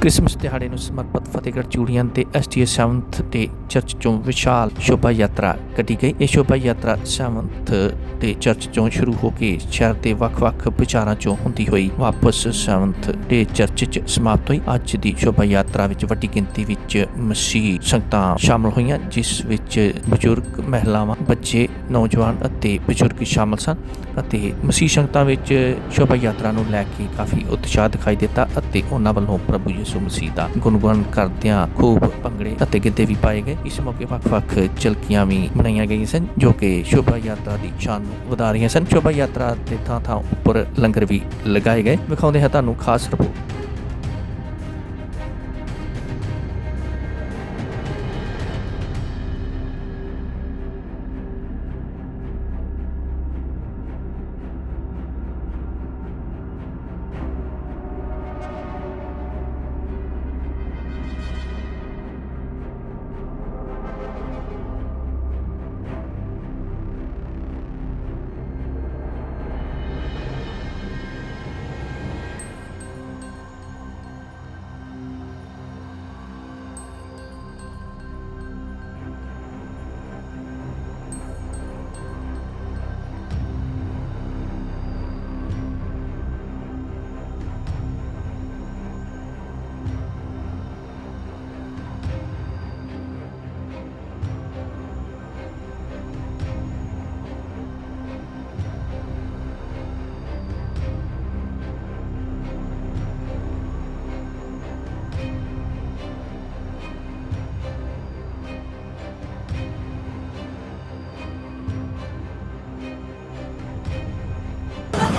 Christmas ਦਿਹਾੜੇ ਨੂੰ ਸਮਰਪਿਤ ਫਤਿਹਗੜ੍ਹ ਚੂੜੀਆਂ ਤੇ ਐਸਟੀਐਸ 7th ਦੇ ਚਰਚ ਚੋਂ ਵਿਸ਼ਾਲ ਸ਼ੋਭਾ ਯਾਤਰਾ ਕੱਢੀ ਗਈ। ਇਹ ਸ਼ੋਭਾ ਯਾਤਰਾ 7th ਦੇ ਚਰਚ ਚੋਂ ਸ਼ੁਰੂ ਹੋ ਕੇ ਸ਼ਹਿਰ ਦੇ ਵੱਖ-ਵੱਖ ਵਿਚਾਰਾਂ ਚੋਂ ਹੁੰਦੀ ਹੋਈ ਵਾਪਸ 7th ਦੇ ਚਰਚ 'ਚ ਸਮਾਪਤ ਹੋਈ। ਅੱਜ ਦੀ ਸ਼ੋਭਾ ਯਾਤਰਾ ਵਿੱਚ ਵੱਡੀ ਗਿਣਤੀ ਵਿੱਚ ਮਸੀਹ ਸੰਗਤਾਂ ਸ਼ਾਮਲ ਹੋਈਆਂ, ਜਿਸ ਵਿੱਚ ਬਜ਼ੁਰਗ, ਮਹਿਲਾਵਾਂ, ਬੱਚੇ, ਨੌਜਵਾਨ ਅਤੇ ਬਜ਼ੁਰਗ ਸ਼ਾਮਲ ਸਨ ਅਤੇ ਮਸੀਹ ਸੰਗਤਾਂ ਵਿੱਚ ਸ਼ੋਭਾ ਯਾਤਰਾ ਨੂੰ ਲੈ ਕੇ ਕਾਫੀ ਉਤਸ਼ਾਹ ਦਿਖਾਈ ਦਿੱਤਾ ਅਤੇ ਉਹਨਾਂ ਵੱਲੋਂ ਪ੍ਰਭੂ ਯਿਸੂ ਮਸੀਹ ਦਾ ਗੁਣਗਾਨ ਕਰਦਿਆਂ ਖੂਬ ਭੰਗੜੇ ਅਤੇ ਗਿੱਧੇ ਵੀ ਪਾਏ ਗਏ। ਇਸ ਮੌਕੇ ਵੱਖ-ਵੱਖ ਝਲਕੀਆਂ ਵੀ ਬਣਾਈਆਂ ਗਈਆਂ ਸਨ, ਜੋ ਕਿ ਸ਼ੋਭਾ ਯਾਤਰਾ ਦੀ ਸ਼ਾਨ ਨੂੰ ਵਧਾ ਰਹੀਆਂ ਸਨ। ਸ਼ੋਭਾ ਯਾਤਰਾ ਦੇ ਥਾਂ-ਥਾਂ ਉੱਪਰ ਲੰਗਰ ਵੀ ਲਗਾਏ ਗਏ। ਵਿਖਾਉਂਦੇ ਹਾਂ ਤੁਹਾਨੂੰ ਖਾਸ ਰਿਪੋਰਟ।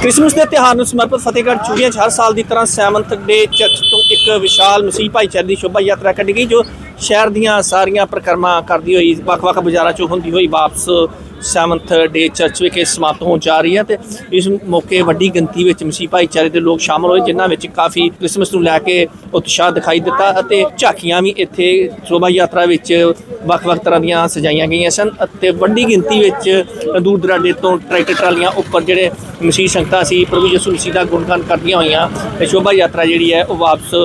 ਕ੍ਰਿਸਮਸ ਦੇ ਤਿਉਹਾਰ ਨੂੰ ਸਮਰਪਿਤ ਫਤਿਹਗੜ੍ਹ ਚੂੜੀਆਂ 'ਚ ਹਰ ਸਾਲ ਦੀ ਤਰ੍ਹਾਂ ਸੈਵਨਥ ਡੇ ਚਰਚ ਤੋਂ ਇੱਕ ਵਿਸ਼ਾਲ ਮਸੀਹ ਭਾਈਚਾਰੇ ਦੀ ਸ਼ੋਭਾ ਯਾਤਰਾ ਕੱਢੀ ਗਈ, ਜੋ ਸ਼ਹਿਰ ਦੀਆਂ ਸਾਰੀਆਂ ਪ੍ਰਕਰਮਾਂ ਕਰਦੀ ਹੋਈ ਵੱਖ-ਵੱਖ ਬਾਜ਼ਾਰਾਂ 'ਚੋਂ ਹੁੰਦੀ ਹੋਈ ਵਾਪਸ ਸੈਵਨਥ ਡੇ ਚਰਚ ਵਿਖੇ ਸਮਾਪਤ ਹੋਣ ਜਾ ਰਹੀ ਹੈ ਤੇ ਇਸ ਮੌਕੇ ਵੱਡੀ ਗਿਣਤੀ ਵਿੱਚ ਮਸੀਹ ਭਾਈਚਾਰੇ ਦੇ ਲੋਕ ਸ਼ਾਮਲ ਹੋਏ, ਜਿਨ੍ਹਾਂ ਵਿੱਚ ਕਾਫੀ ਕ੍ਰਿਸਮਸ ਨੂੰ ਲੈ ਕੇ ਉਤਸ਼ਾਹ ਦਿਖਾਈ ਦਿੱਤਾ ਅਤੇ ਝਾਕੀਆਂ ਵੀ ਇੱਥੇ ਸ਼ੋਭਾ ਯਾਤਰਾ ਵਿੱਚ ਵੱਖ-ਵੱਖ ਤਰ੍ਹਾਂ ਦੀਆਂ ਸਜਾਈਆਂ ਗਈਆਂ ਸਨ ਅਤੇ ਵੱਡੀ ਗਿਣਤੀ ਵਿੱਚ ਦੂਰ ਦਰਾਡੇ ਤੋਂ ਟਰੈਕਟਰ ਟਰਾਲੀਆਂ ਉੱਪਰ ਜਿਹੜੇ ਮਸੀਹ ਸੰਗਤਾਂ ਸੀ, ਪ੍ਰਭੂ ਯਿਸੂ ਮਸੀਹ ਦਾ ਗੁਣਗਾਨ ਕਰਦੀਆਂ ਹੋਈਆਂ, ਤੇ ਸ਼ੋਭਾ ਯਾਤਰਾ ਜਿਹੜੀ ਹੈ ਉਹ ਵਾਪਸ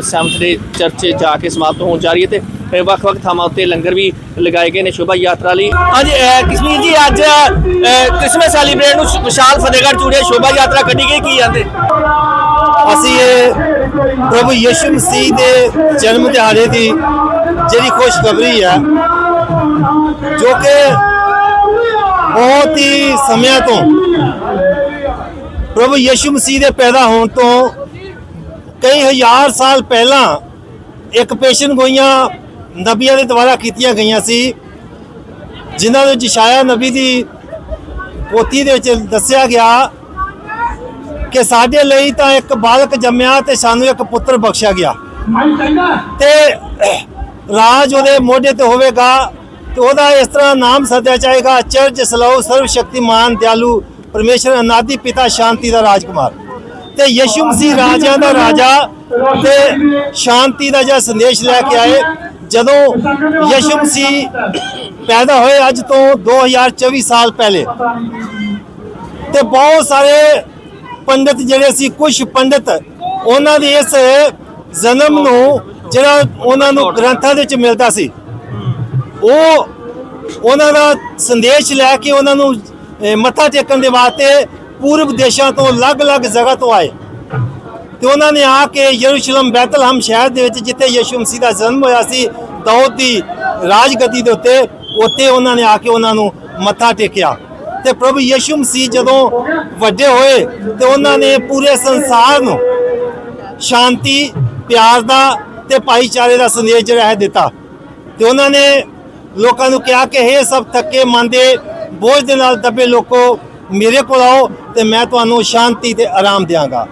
ਸੈਵਨਥ ਡੇ ਚਰਚ ਜਾ ਕੇ ਸਮਾਪਤ ਹੋਣ ਜਾ ਰਹੀ ਹੈ ਤੇ ਇਹ ਵੱਖ-ਵੱਖ ਥਾਵਾਂ ਉੱਤੇ ਲੰਗਰ ਵੀ ਲਗਾਏ ਗਏ ਨੇ ਸ਼ੋਭਾ ਯਾਤਰਾ ਲਈ। ਹਾਂਜੀ ਕਸ਼ਮੀਰ ਜੀ, ਅੱਜ ਕ੍ਰਿਸਮਸ ਸੈਲੀਬ੍ਰੇਟ ਨੂੰ ਵਿਸ਼ਾਲ ਫਤਿਹਗੜ੍ਹ ਚੂੜੀਆਂ ਸ਼ੋਭਾ ਯਾਤਰਾ ਕੱਢੀ ਗਈ, ਕੀ ਜਾਂਦੇ? ਅਸੀਂ ਇਹ ਪ੍ਰਭੂ ਯਿਸੂ ਮਸੀਹ ਦੇ ਜਨਮ ਦਿਹਾੜੇ ਦੀ ਜਿਹੜੀ ਖੁਸ਼ਖਬਰੀ ਹੈ, ਜੋ ਕਿ ਬਹੁਤ ਹੀ ਸਮਿਆਂ ਤੋਂ ਪ੍ਰਭੂ ਯਿਸੂ ਮਸੀਹ ਦੇ ਪੈਦਾ ਹੋਣ ਤੋਂ ਕਈ ਹਜ਼ਾਰ ਸਾਲ ਪਹਿਲਾਂ ਇੱਕ ਪੇਸ਼ਨ ਗੋਈਆਂ ਨਬੀਆਂ ਦੇ ਦੁਆਰਾ ਕੀਤੀਆਂ ਗਈਆਂ ਸੀ ਜਿਨ੍ਹਾਂ ਦੇ ਵਿੱਚ ਇਸ਼ਾਇਆ ਨਬੀ ਦੀ ਪੋਥੀ ਦੇ ਵਿੱਚ ਦੱਸਿਆ ਗਿਆ ਕਿ ਸਾਡੇ ਲਈ ਤਾਂ ਇੱਕ ਬਾਲਕ ਜੰਮਿਆ ਤੇ ਸਾਨੂੰ ਇੱਕ ਪੁੱਤਰ ਬਖਸ਼ਿਆ ਗਿਆ। ਤੇ ਰਾਜ ਉਹਦੇ ਮੋਢੇ ਤੇ ਹੋਵੇਗਾ ਤੇ ਉਹਦਾ ਇਸ ਤਰ੍ਹਾਂ ਨਾਮ ਸੱਦਿਆ ਜਾਏਗਾ ਚਰਜ ਸਲੋ ਸਰਵ ਸ਼ਕਤੀਮਾਨ ਦਿਆਲੂ ਪਰਮੇਸ਼ਰ ਅਨਾਦਿ ਪਿਤਾ ਸ਼ਾਂਤੀ ਦਾ ਰਾਜਕੁਮਾਰ। ਤੇ ਯਿਸੂ ਮਸੀਹ ਰਾਜਿਆਂ ਦਾ ਰਾਜਾ ਤੇ ਸ਼ਾਂਤੀ ਦਾ ਜਿਹੜਾ ਸੰਦੇਸ਼ ਲੈ ਕੇ ਆਏ ਜਦੋਂ ਯਸ਼ਮ ਸੀ ਪੈਦਾ ਹੋਏ ਅੱਜ ਤੋਂ 2024 ਸਾਲ ਪਹਿਲੇ। ਤੇ ਬਹੁਤ ਸਾਰੇ ਪੰਡਤ ਜਿਹੜੇ ਸੀ, ਕੁਝ ਪੰਡਤ ਉਹਨਾਂ ਦੇ ਇਸ ਜਨਮ ਨੂੰ, ਜਿਹੜਾ ਉਹਨਾਂ ਨੂੰ ਗ੍ਰੰਥਾਂ ਦੇ ਵਿੱਚ ਮਿਲਦਾ ਸੀ, ਉਹ ਉਹਨਾਂ ਦਾ ਸੰਦੇਸ਼ ਲੈ ਕੇ ਉਹਨਾਂ ਨੂੰ ਮੱਥਾ ਟੇਕਣ ਦੇ ਵਾਸਤੇ ਪੂਰਬ ਦੇਸ਼ਾਂ ਤੋਂ ਅਲੱਗ-ਅਲੱਗ ਜਗ੍ਹਾ ਤੋਂ ਆਏ। ਤੇ ਉਹਨਾਂ ਨੇ ਆ ਕੇ ਯਰੂਸ਼ਲਮ ਬੈਤਲਹਮ ਸ਼ਹਿਰ ਦੇ ਵਿੱਚ ਜਿੱਥੇ ਯਿਸੂ ਮਸੀਹ ਦਾ ਜਨਮ ਹੋਇਆ ਸੀ, ਦਾਊਦ ਦੀ ਰਾਜਗੱਦੀ ਦੇ ਉੱਤੇ, ਉੱਥੇ ਉਹਨਾਂ ਨੇ ਆ ਕੇ ਉਹਨਾਂ ਨੂੰ ਮੱਥਾ ਟੇਕਿਆ। ਤੇ ਪ੍ਰਭੂ ਯਿਸੂ ਮਸੀਹ ਜਦੋਂ ਵੱਡੇ ਹੋਏ ਤੇ ਉਹਨਾਂ ਨੇ ਪੂਰੇ ਸੰਸਾਰ ਨੂੰ ਸ਼ਾਂਤੀ, ਪਿਆਰ ਦਾ ਤੇ ਭਾਈਚਾਰੇ ਦਾ ਸੰਦੇਸ਼ ਜਿਹੜਾ ਹੈ ਦਿੱਤਾ। ਤੇ ਉਹਨਾਂ ਨੇ ਲੋਕਾਂ ਨੂੰ ਕਿਹਾ ਕਿ ਇਹ ਸਭ ਥੱਕੇ ਮਨ ਬੋਝ ਦੇ ਨਾਲ ਦੱਬੇ ਲੋਕੋ, ਮੇਰੇ ਕੋਲ ਆਓ ਤੇ ਮੈਂ ਤੁਹਾਨੂੰ ਸ਼ਾਂਤੀ ਤੇ ਆਰਾਮ ਦਿਆਂਗਾ।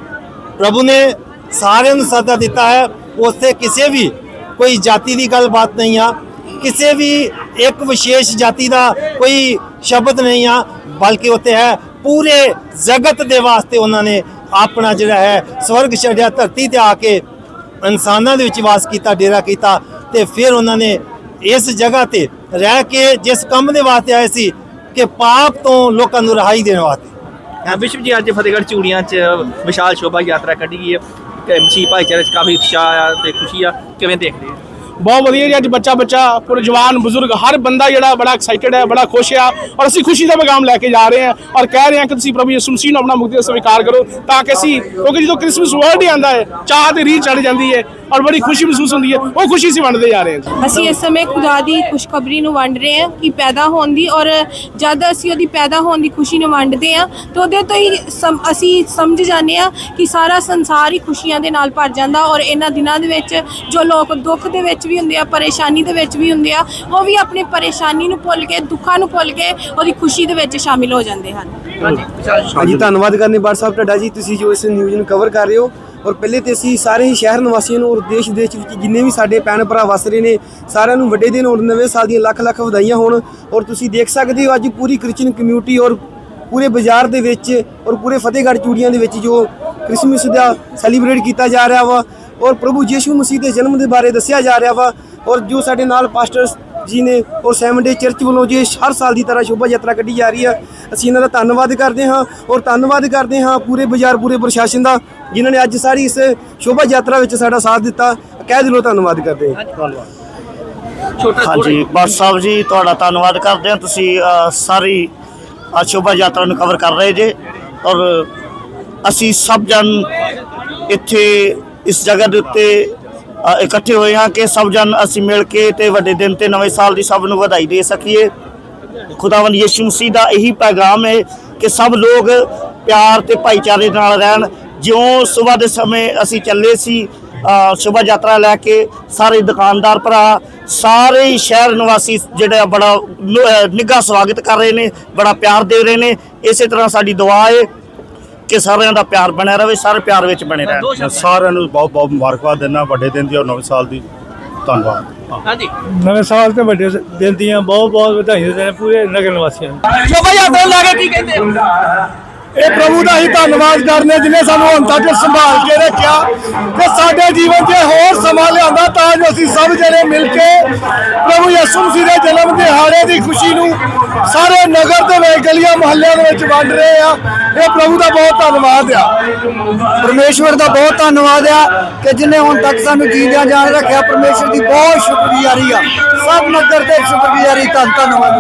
ਪ੍ਰਭੂ ਨੇ ਸਾਰਿਆਂ ਨੂੰ ਸੱਦਾ ਦਿੱਤਾ ਹੈ ਉਸੇ ਕਿਸੇ ਵੀ ਕੋਈ ਜਾਤੀ ਦੀ ਗੱਲਬਾਤ ਨਹੀਂ ਆ ਕਿਸੇ ਵੀ ਇੱਕ ਵਿਸ਼ੇਸ਼ ਜਾਤੀ ਦਾ ਕੋਈ ਸ਼ਬਦ ਨਹੀਂ ਆ ਬਲਕਿ ਉੱਥੇ ਹੈ ਪੂਰੇ ਜਗਤ ਦੇ ਵਾਸਤੇ ਉਹਨਾਂ ਨੇ ਆਪਣਾ ਜਿਹੜਾ ਹੈ ਸਵਰਗ ਛੱਡਿਆ ਧਰਤੀ ਤੇ ਆ ਕੇ ਇਨਸਾਨਾਂ ਦੇ ਵਿੱਚ ਵਾਸ ਕੀਤਾ ਡੇਰਾ ਕੀਤਾ ਤੇ ਫਿਰ ਉਹਨਾਂ ਨੇ ਇਸ ਜਗ੍ਹਾ ਤੇ ਰਹਿ ਕੇ ਜਿਸ ਕੰਮ ਦੇ ਵਾਸਤੇ ਆਏ ਸੀ ਕਿ ਪਾਪ ਤੋਂ ਲੋਕਾਂ ਨੂੰ ਰਹਾਈ ਦੇਣ ਵਾਸਤੇ ਵਿਸ਼ਵ ਜੀ, ਅੱਜ ਫਤਿਹਗੜ੍ਹ ਚੂੜੀਆਂ 'ਚ ਵਿਸ਼ਾਲ ਸ਼ੋਭਾ ਯਾਤਰਾ ਕੱਢੀ ਗਈ ਹੈ। ਕਿ ਮਸੀਹ ਭਾਈਚਾਰੇ 'ਚ ਕਾਫੀ ਉਤਸ਼ਾਹ ਆ ਤੇ ਖੁਸ਼ੀ ਆ। ਕਿਵੇਂ ਦੇਖਦੇ ਆ ਬਹੁਤ ਵਧੀਆ ਜੀ, ਅੱਜ ਬੱਚਾ ਬੱਚਾ, ਪੂਰੇ ਜਵਾਨ, ਬਜ਼ੁਰਗ, ਹਰ ਬੰਦਾ ਜਿਹੜਾ ਬੜਾ ਐਕਸਾਈਟਡ ਹੈ, ਬੜਾ ਖੁਸ਼ ਆ ਔਰ ਅਸੀਂ ਖੁਸ਼ੀ ਦਾ ਪੈਗਾਮ ਲੈ ਕੇ ਜਾ ਰਹੇ ਹਾਂ ਔਰ ਕਹਿ ਰਹੇ ਹਾਂ ਕਿ ਤੁਸੀਂ ਪ੍ਰਭੂ ਯਿਸੂ ਮਸੀਹ ਨੂੰ ਆਪਣਾ ਮੁਕਤੀ ਦਾ ਸਵੀਕਾਰ ਕਰੋ ਤਾਂ ਕਿ ਅਸੀਂ, ਕਿਉਂਕਿ ਜਦੋਂ ਕ੍ਰਿਸਮਸ ਵਰਡ ਹੀ ਆਂਦਾ ਹੈ, ਚਾਹ ਤੇ ਰੀਝ ਚੜ ਜਾਂਦੀ ਹੈ ਔਰ ਬੜੀ ਖੁਸ਼ੀ ਮਹਿਸੂਸ ਹੁੰਦੀ ਹੈ, ਉਹ ਖੁਸ਼ੀ ਅਸੀਂ ਵੰਡਦੇ ਜਾ ਰਹੇ ਹਾਂ ਅਸੀਂ ਇਸ ਸਮੇਂ ਖੁਦਾ ਦੀ ਖੁਸ਼ਖਬਰੀ ਨੂੰ ਵੰਡ ਰਹੇ ਹਾਂ ਕਿ ਪੈਦਾ ਹੋਣ ਦੀ ਔਰ ਜਦ ਅਸੀਂ ਉਹਦੀ ਪੈਦਾ ਹੋਣ ਦੀ ਖੁਸ਼ੀ ਨੂੰ ਵੰਡਦੇ ਹਾਂ, ਤਾਂ ਉਹਦੇ ਤੋਂ ਹੀ ਸਮ- ਅਸੀਂ ਸਮਝ ਜਾਂਦੇ ਹਾਂ ਕਿ ਸਾਰਾ ਸੰਸਾਰ ਹੀ ਖੁਸ਼ੀਆਂ ਦੇ ਨਾਲ ਭਰ ਜਾਂਦਾ ਔਰ ਇਹਨਾਂ ਦਿਨਾਂ ਦੇ ਵਿੱਚ ਜੋ ਲੋਕ ਦੁੱਖ ਦੇ ਵਿੱਚ ਵੀ ਹੁੰਦੇ ਆ ਪਰੇਸ਼ਾਨੀ ਦੇ ਵਿੱਚ ਵੀ ਹੁੰਦੇ ਆ ਉਹ ਵੀ ਆਪਣੀ ਪਰੇਸ਼ਾਨੀ ਨੂੰ ਭੁੱਲ ਕੇ ਦੁੱਖਾਂ ਨੂੰ ਭੁੱਲ ਕੇ ਉਹਦੀ ਖੁਸ਼ੀ ਦੇ ਵਿੱਚ ਸ਼ਾਮਿਲ ਹੋ ਜਾਂਦੇ ਹਨ। ਹਾਂਜੀ। ਹਾਂਜੀ ਧੰਨਵਾਦ ਕਰਨੇ ਬਾਰ ਸਾਹਿਬ ਤੁਹਾਡਾ ਜੀ ਤੁਸੀਂ ਜੋ ਇਸ ਨਿਊਜ਼ ਨੂੰ ਕਵਰ ਕਰ ਰਹੇ ਹੋ। ਔਰ ਪਹਿਲੇ ਤੇ ਅਸੀਂ ਸਾਰੇ ਹੀ ਸ਼ਹਿਰ ਨਿਵਾਸੀਆਂ ਨੂੰ ਔਰ ਦੇਸ਼ ਵਿਦੇਸ਼ ਵਿੱਚ ਜਿੰਨੇ ਵੀ ਸਾਡੇ ਭੈਣ ਭਰਾ ਵਸ ਰਹੇ ਨੇ ਸਾਰਿਆਂ ਨੂੰ ਵੱਡੇ ਦਿਨ ਔਰ ਨਵੇਂ ਸਾਲ ਦੀਆਂ ਲੱਖ ਲੱਖ ਵਧਾਈਆਂ ਹੋਣ। ਔਰ ਤੁਸੀਂ ਦੇਖ ਸਕਦੇ ਹੋ ਅੱਜ ਪੂਰੀ ਕ੍ਰਿਸਚੀਅਨ ਕਮਿਊਨਿਟੀ ਔਰ ਪੂਰੇ ਬਾਜ਼ਾਰ ਦੇ ਵਿੱਚ ਔਰ ਪੂਰੇ ਫਤਿਹਗੜ੍ਹ ਚੂੜੀਆਂ ਦੇ ਵਿੱਚ ਜੋ ਕ੍ਰਿਸਮਸ ਦਾ ਸੈਲੀਬ੍ਰੇਟ ਕੀਤਾ ਜਾ ਰਿਹਾ ਵਾ ਔਰ ਪ੍ਰਭੂ ਯੀਸ਼ੂ ਮਸੀਹ ਦੇ ਜਨਮ ਦੇ ਬਾਰੇ ਦੱਸਿਆ ਜਾ ਰਿਹਾ ਵਾ ਔਰ ਜੋ ਸਾਡੇ ਨਾਲ ਪਾਸਟਰ ਜੀ ਨੇ ਔਰ ਸੈਵਨ ਡੇ ਚਰਚ ਵੱਲੋਂ ਜੇ ਹਰ ਸਾਲ ਦੀ ਤਰ੍ਹਾਂ ਸ਼ੋਭਾ ਯਾਤਰਾ ਕੱਢੀ ਜਾ ਰਹੀ ਆ ਅਸੀਂ ਇਹਨਾਂ ਦਾ ਧੰਨਵਾਦ ਕਰਦੇ ਹਾਂ ਔਰ ਧੰਨਵਾਦ ਕਰਦੇ ਹਾਂ ਪੂਰੇ ਬਾਜ਼ਾਰ ਪੂਰੇ ਪ੍ਰਸ਼ਾਸਨ ਦਾ ਜਿਨ੍ਹਾਂ ਨੇ ਅੱਜ ਸਾਰੀ ਇਸ ਸ਼ੋਭਾ ਯਾਤਰਾ ਵਿੱਚ ਸਾਡਾ ਸਾਥ ਦਿੱਤਾ। ਕਹਿ ਦਿਲੋਂ ਧੰਨਵਾਦ ਕਰਦੇ ਹਾਂ। ਛੋਟਾ ਹਾਂਜੀ ਬਾਟ ਸਾਹਿਬ ਜੀ ਤੁਹਾਡਾ ਧੰਨਵਾਦ ਕਰਦੇ ਹਾਂ। ਤੁਸੀਂ ਸਾਰੀ ਸ਼ੋਭਾ ਯਾਤਰਾ ਨੂੰ ਕਵਰ ਕਰ ਰਹੇ ਜੇ। ਔਰ ਅਸੀਂ ਸਭ ਜਨ ਇੱਥੇ ਇਸ ਜਗ੍ਹਾ ਦੇ ਉੱਤੇ ਇਕੱਠੇ ਹੋਏ ਹਾਂ ਕਿ ਸਭ ਜਨ ਅਸੀਂ ਮਿਲ ਕੇ ਤੇ ਵੱਡੇ ਦਿਨ ਤੇ ਨਵੇਂ ਸਾਲ ਦੀ ਸਭ ਨੂੰ ਵਧਾਈ ਦੇ ਸਕੀਏ। ਖੁਦਾਵੰਦ ਯਿਸੂ ਮਸੀਹ ਦਾ ਇਹੀ ਪੈਗਾਮ ਹੈ ਕਿ ਸਭ ਲੋਕ ਪਿਆਰ ਤੇ ਭਾਈਚਾਰੇ ਨਾਲ ਰਹਿਣ। ਜਿਉਂ ਸਵੇਰ ਦੇ ਸਮੇਂ ਅਸੀਂ ਚੱਲੇ ਸੀ ਅ, ਸ਼ੋਭਾ ਯਾਤਰਾ ਲੈ ਕੇ ਸਾਰੇ ਦੁਕਾਨਦਾਰ ਭਰਾ ਸਾਰੇ ਸ਼ਹਿਰ ਨਿਵਾਸੀ ਜਿਹੜਾ ਬੜਾ ਨਿੱਘਾ ਸਵਾਗਤ ਕਰ ਰਹੇ ਨੇ ਬੜਾ ਪਿਆਰ ਦੇ ਰਹੇ ਨੇ। ਇਸੇ ਤਰ੍ਹਾਂ ਸਾਡੀ ਦੁਆ ਹੈ ਕਿ ਸਾਰਿਆਂ ਦਾ ਪਿਆਰ ਬਣਿਆ ਰਹੇ ਸਾਰੇ ਪਿਆਰ ਵਿੱਚ ਬਣੇ ਰਹਿਣ। ਸਾਰਿਆਂ ਨੂੰ ਬਹੁਤ ਬਹੁਤ ਮੁਬਾਰਕਬਾਦ ਦਿੰਦਾ ਵੱਡੇ ਦਿਨ ਦੀ ਔਰ ਨਵੇਂ ਸਾਲ ਦੀ। ਧੰਨਵਾਦ। ਹਾਂਜੀ। ਨਵੇਂ ਸਾਲ ਤੇ ਵੱਡੇ ਦਿਨ ਦੀਆਂ ਬਹੁਤ ਬਹੁਤ ਵਧਾਈਆਂ ਦੇਣ ਪੂਰੇ ਨਗਰ ਨਿਵਾਸੀਆਂ ਨੂੰ। ਸ਼ੋਭਾ ਯਾਤਰਾ ਨੂੰ ਲੈ ਕੇ ਕੀ ਕਹਿੰਦੇ ਹੋ ਇਹ ਪ੍ਰਭੂ ਦਾ ਹੀ ਧੰਨਵਾਦ ਕਰਨੇ ਜਿਨੇ ਸਾਨੂੰ ਹੁਣ ਤੱਕ ਸੰਭਾਲ ਕੇ ਰੱਖਿਆ ਤੇ ਸਾਡੇ ਜੀਵਨ 'ਚ ਹੋਰ ਸਮਾਂ ਲਿਆਂਦਾ ਤਾਂ ਜੋ ਅਸੀਂ ਸਭ ਜਣੇ ਮਿਲ ਕੇ ਪ੍ਰਭੂ ਯਿਸੂ ਮਸੀਹ ਦੇ ਜਨਮ ਦਿਹਾੜੇ ਦੀ ਖੁਸ਼ੀ ਨੂੰ ਸਾਰੇ ਨਗਰ ਦੇ ਵਿੱਚ ਗਲੀਆਂ ਮੁਹੱਲਿਆਂ ਦੇ ਵਿੱਚ ਵੰਡ ਰਹੇ ਆ। ਇਹ ਪ੍ਰਭੂ ਦਾ ਬਹੁਤ ਧੰਨਵਾਦ ਆ। ਪਰਮੇਸ਼ਵਰ ਦਾ ਬਹੁਤ ਧੰਨਵਾਦ ਆ ਕਿ ਜਿਨੇ ਹੁਣ ਤੱਕ ਸਾਨੂੰ ਜੀਂਦਿਆਂ ਜਾਨ ਰੱਖਿਆ, ਪਰਮੇਸ਼ਵਰ ਦੀ ਬਹੁਤ ਸ਼ੁਕਰਗੁਜ਼ਾਰੀ ਆ। ਸਭ ਨਗਰ ਦੇ ਸ਼ੁਕਰਗੁਜ਼ਾਰੀ, ਧੰਨ ਧੰਨਵਾਦ।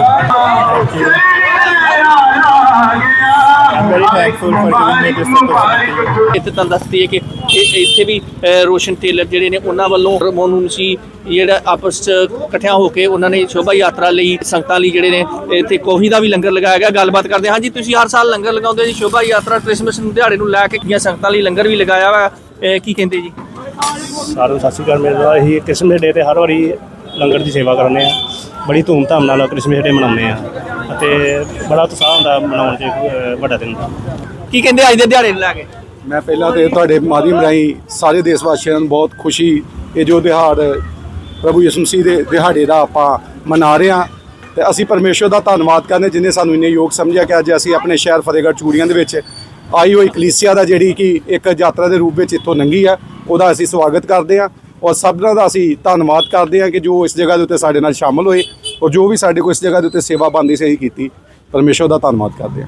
ਇੱਥੇ ਤੁਹਾਨੂੰ ਦੱਸਦੀ ਹੈ ਕਿ ਇਹ- ਇੱਥੇ ਵੀ ਅ, ਰੋਸ਼ਨ ਟੇਲਰ ਜਿਹੜੇ ਨੇ ਉਹਨਾਂ ਵੱਲੋਂ ਮੋਨੂ ਮਸੀਹ ਜਿਹੜਾ ਆਪਸ ਚ ਇਕੱਠਿਆਂ ਹੋ ਕੇ ਉਹਨਾਂ ਨੇ ਸ਼ੋਭਾ ਯਾਤਰਾ ਲਈ ਸੰਗਤਾਂ ਲਈ ਜਿਹੜੇ ਨੇ ਇੱਥੇ ਕੌਫੀ ਦਾ ਵੀ ਲੰਗਰ ਲਗਾਇਆ ਗਿਆ ਗੱਲਬਾਤ ਕਰਦੇ ਹਾਂ। ਹਾਂਜੀ ਤੁਸੀਂ ਹਰ ਸਾਲ ਲੰਗਰ ਲਗਾਉਂਦੇ ਜੀ ਸ਼ੋਭਾ ਯਾਤਰਾ ਕ੍ਰਿਸਮਸ ਨੂੰ ਦਿਹਾੜੇ ਨੂੰ ਲੈ ਕੇ ਕੀਆਂ ਸੰਗਤਾਂ ਲਈ ਲੰਗਰ ਵੀ ਲਗਾਇਆ ਵਾ ਅ, ਕੀ ਕਹਿੰਦੇ ਜੀ? ਸਾਰਿਆਂ ਨੂੰ ਸਤਿ ਸ਼੍ਰੀ ਅਕਾਲ ਮੇਰੇ ਨਾਲ ਅਸੀਂ ਕ੍ਰਿਸਮਸ ਡੇ ਤੇ ਹਰ ਵਾਰੀ ਲੰਗਰ ਦੀ ਸੇਵਾ ਕਰਨੇ ਆ ਬੜੀ ਧੂਮਧਾਮ ਨਾਲ ਕ੍ਰਿਸਮਸ ਡੇ ਮਨਾਉਂਦੇ ਆ ਅਤੇ ਬੜਾ ਉਤਸ਼ਾਹ ਹੁੰਦਾ ਮਨਾਉਣ 'ਚ ਵੱਡਾ ਦਿਨ ਕੀ ਕਹਿੰਦੇ ਅੱਜ ਦੇ ਦਿਹਾੜੇ ਨੂੰ ਲੈ ਕੇ? ਮੈਂ ਪਹਿਲਾਂ ਤੇ ਤੁਹਾਡੇ ਮਾਧਿਅਮ ਰਾਹੀਂ ਸਾਰੇ ਦੇਸ਼ ਵਾਸੀਆਂ ਨੂੰ ਬਹੁਤ ਖੁਸ਼ੀ, ਇਹ ਜੋ ਦਿਹਾੜ ਪ੍ਰਭੂ ਯਿਸੂ ਮਸੀਹ ਦੇ ਦਿਹਾੜੇ ਦਾ ਆਪਾਂ ਮਨਾ ਰਹੇ ਹਾਂ, ਤੇ ਅਸੀਂ ਪਰਮੇਸ਼ਵਰ ਦਾ ਧੰਨਵਾਦ ਕਰਨੇ ਜਿਨੇ ਸਾਨੂੰ ਇੰਨੇ ਯੋਗ ਸਮਝਿਆ ਕਿ ਅੱਜ ਅਸੀਂ ਆਪਣੇ ਸ਼ਹਿਰ ਫਤਿਹਗੜ੍ਹ ਚੂੜੀਆਂ ਦੇ ਵਿੱਚ ਆਈ ਹੋਈ ਕਲੀਸਿਆ ਦਾ ਜਿਹੜੀ ਕਿ ਇੱਕ ਯਾਤਰਾ ਦੇ ਰੂਪ ਵਿੱਚ ਇੱਥੋਂ ਲੰਘੀ ਆ, ਉਹਦਾ ਅਸੀਂ ਸਵਾਗਤ ਕਰਦੇ ਹਾਂ, ਔਰ ਸਭਨਾਂ ਦਾ ਅਸੀਂ ਧੰਨਵਾਦ ਕਰਦੇ ਹਾਂ ਕਿ ਜੋ ਇਸ ਜਗ੍ਹਾ ਦੇ ਉੱਤੇ ਸਾਡੇ ਨਾਲ ਸ਼ਾਮਲ ਹੋਏ। ਔਰ ਜੋ ਵੀ ਸਾਡੇ ਕੋਲ ਇਸ ਜਗ੍ਹਾ ਦੇ ਉੱਤੇ ਸੇਵਾ ਬੰਦੀ ਸੀ, ਅਸੀਂ ਕੀਤੀ। ਪਰਮੇਸ਼ਵਰ ਦਾ ਧੰਨਵਾਦ ਕਰਦੇ ਹਾਂ।